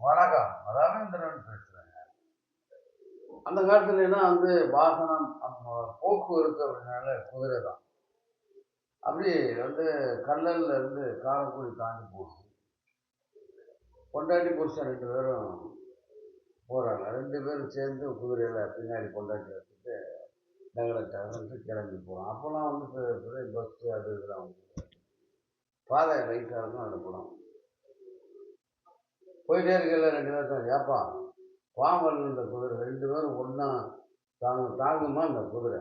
வணக்கம். ராமேந்திரன் பேசுகிறேங்க அந்த காலத்துலலாம் வந்து வாகனம் போக்குவரத்து அப்படின்னால குதிரை தான். அப்படி வந்து கல்லல்ல இருந்து காரக்குடி தாண்டி போகணும் பொண்டாட்டி புருஷன் ரெண்டு பேரும் போகிறாங்க ரெண்டு பேரும் சேர்ந்து குதிரையில் பின்னாடி பொண்டாட்டி வச்சுட்டு நகரத்தாருந்து கிளம்பி போகிறோம் அப்போல்லாம் வந்து பஸ்ஸு அது இதெல்லாம் வந்து பாதை ரைட்டாக இருக்கும் அனுப்பணும் போயிட்டே இருக்கல ரெண்டு பேர் தான் ஏப்பா பாம்பல் இந்த குதிரை ரெண்டு பேரும் ஒன்றா தாங்க தாங்குமா இந்த குதிரை?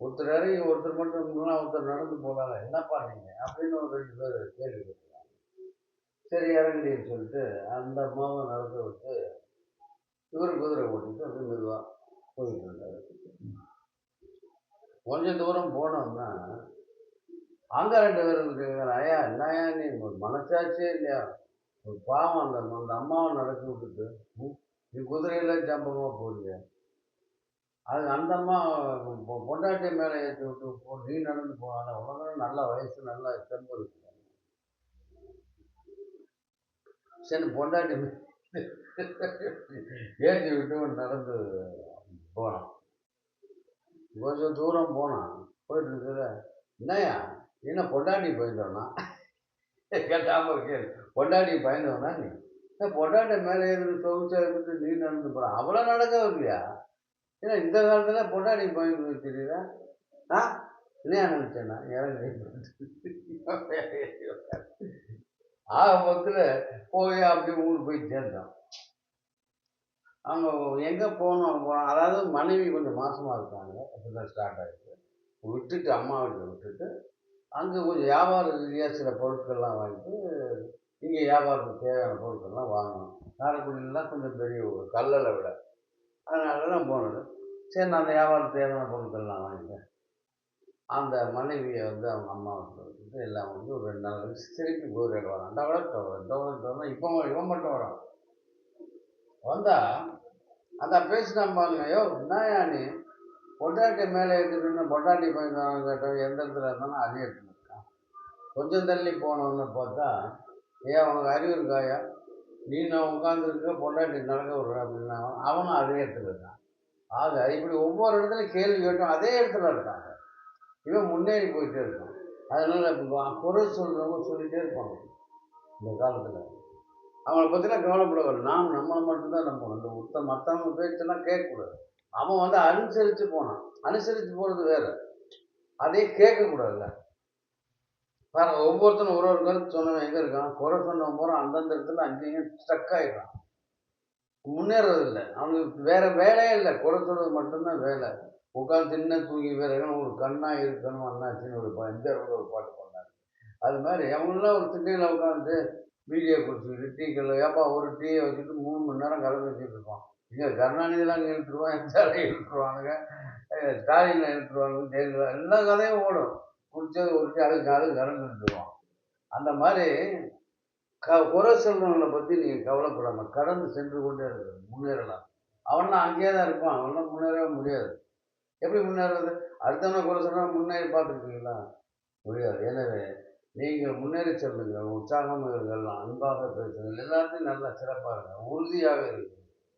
ஒருத்தர் இறங்கி ஒருத்தர் மட்டும் முன்னா ஒருத்தர் நடந்து போகலாம் என்னப்பா நீங்கள் அப்படின்னு ஒரு ரெண்டு பேர் கேள்வி கேட்குறாங்க. சரி இறங்குடின்னு சொல்லிட்டு அந்த அம்மாவை நடக்க விட்டு இவர் குதிரை ஓட்டிட்டு வந்து மெதுவாக போயிட்டு இருந்தார். கொஞ்சம் தூரம் போனோம்னா அங்கே ரெண்டு பேர் கேட்குறாங்க ஐயா என்னையா நீ மனசாச்சே இல்லையா? ஒரு பாவம் அந்த அந்த அம்மாவை நடக்க விட்டுட்டு நீ குதிரையில் ஜம்பமாக போறீங்க அது அந்த அம்மா பொ- பொண்டாட்டி மேலே ஏற்றி விட்டு போ நீ நடந்து போனால உனக்கு நல்ல வயசு நல்லா தெம்பு இருக்கு. சரி பொண்டாட்டி ஏற்றி விட்டு நடந்து போனான் கொஞ்சம் தூரம் போனான். போயிட்டு இருக்கிற என்னய்யா என்ன பொண்டாட்டி போயிட்டோன்னா? கேட்டாம கேளு பொண்டாட்டி பயந்தவனா நீ? ஏன் மேலே இருந்து சொகுச்சா இருந்து நீ நடந்து போகிற அவ்வளோ நடக்க இல்லையா? ஏன்னா இந்த காலத்தில் பொண்டாட்டி பயந்து தெரியுதா? ஆ? இல்லையா நினச்சேண்ணா இறங்கி ஆக பக்கத்தில் போய் அப்படி ஊருக்கு போய் சேர்ந்தோம். அவங்க எங்கே போகணும் போனோம். அதாவது மனைவி கொஞ்சம் மாசமாக இருக்காங்க. அப்படி தான் ஸ்டார்ட் ஆகிருக்கு விட்டுட்டு அம்மா வீட்டில் விட்டுட்டு அங்கே கொஞ்சம் வியாபார ரீதியாக சில பொருட்கள்லாம் வாங்கிட்டு இங்கே வியாபாரத்துக்கு தேவையான பொருட்கள்லாம் வாங்கணும். காரைக்குடியிலாம் கொஞ்சம் பெரிய ஊர் கல்லலை விட. அதனால தான் போனது. சரி நான் அந்த வியாபாரத்துக்கு தேவையான பொருட்கள்லாம் வாங்கிட்டேன். அந்த மனைவியை வந்து அவங்க அம்மா வீட்டில் எல்லாம் வந்து ஒரு ரெண்டு நாள் கழிச்சு திருப்பி குதிரையில் வரான் டவுலட் டவுலட் டவுலட் இப்போ இவன் மட்டும் வரான். வந்தால் அந்த பேசினான் பாருங்க யோ என்னயா நீ? பொட்டாட்டி மேலே ஏற்றிட்டு பொட்டாட்டி பையன் கேட்டோம் எந்த இடத்துல இருந்தாலும் அதே இடத்துல இருக்கான். கொஞ்சம் தள்ளி போனோன்னு பார்த்தா ஏன் அவனுக்கு அறிவு இருக்காயா நீ நான் உட்காந்துருக்க பொண்டாட்டி நடக்க விடுற அப்படின்னா அவனும் அதே இடத்துல இருக்கான். ஆக இப்படி ஒவ்வொரு இடத்துலையும் கேள்வி கேட்டும் அதே இடத்துல இருக்காங்க. இவன் முன்னேறி போயிட்டே இருக்கான். அதனால் இப்போ குறை சொல்கிறவங்க சொல்லிகிட்டே இருப்பாங்க. இந்த காலத்தில். அவங்கள பற்றிலாம் கவலைப்படவில்லை நாம் நம்மளை மட்டும்தான் நம்பணும் இந்த உத்த மற்றவங்க பேச்செல்லாம் கேட்கக்கூடாது. அவன் வந்து அனுசரித்து போனான். அனுசரித்து போகிறது வேற. அதே கேட்கக்கூடாதுல்ல. வேற ஒவ்வொருத்தனும் ஒரு ஒரு கருத்து சொன்னவன் எங்கே இருக்கான்? குறை சொன்னவன் பூரா அந்தந்த இடத்துல அங்கேயும் ஸ்டக் ஆகிடுறான் முன்னேறதில்லை அவனுக்கு வேறு வேலையே இல்லை. குறை சொல்றது மட்டும்தான் வேலை. உட்காந்து தின்ன தூங்கி வேற ஒரு கண்ணா இருக்கணும் அண்ணாச்சின்னு ஒரு பா- இந்த ஒரு பாட்டு பண்ணாரு அது மாதிரி அவங்களாம் ஒரு திண்ணையில் உட்காந்து வீடியோ குடிச்சிக்கிட்டு டீக்கல்ல ஏப்பா ஒரு டீயை வச்சுட்டு மூணு மணி நேரம் கலந்து வச்சுட்டு இருப்பான். இங்கே கருணாநிதிலாம் இழுத்துருவான் எம்ஜிஆர் இழுத்துருவானுங்க அஹ் ஸ்டாலினை இழுத்துருவானுங்க ஜெயலலிதா எல்லா கதையும் ஓடும். குடிச்சது குடிச்சு டீ அதுக்கு அது கலந்து அந்த மாதிரி க குறை செல்வங்களை பற்றி நீங்கள் கவலைப்படாமல் கடந்து சென்று கொண்டே இருக்கிறது முன்னேறலாம். அவனா அங்கேயே தான் இருப்பான் அவன்லாம் முன்னேறவே முடியாது. எப்படி முன்னேறது? அடுத்தவனை குறை சொல்கிறான் முன்னேறி பார்த்துருக்கீங்களா? முடியாது. எனவே நீங்கள் முன்னேறி செல்லுங்கள் உற்சாகமாக இருங்கள் அன்பாக பேசுங்கள் எல்லாத்தையும் நல்லா சிறப்பாக இருக்கும் உறுதியாக இருங்கள்.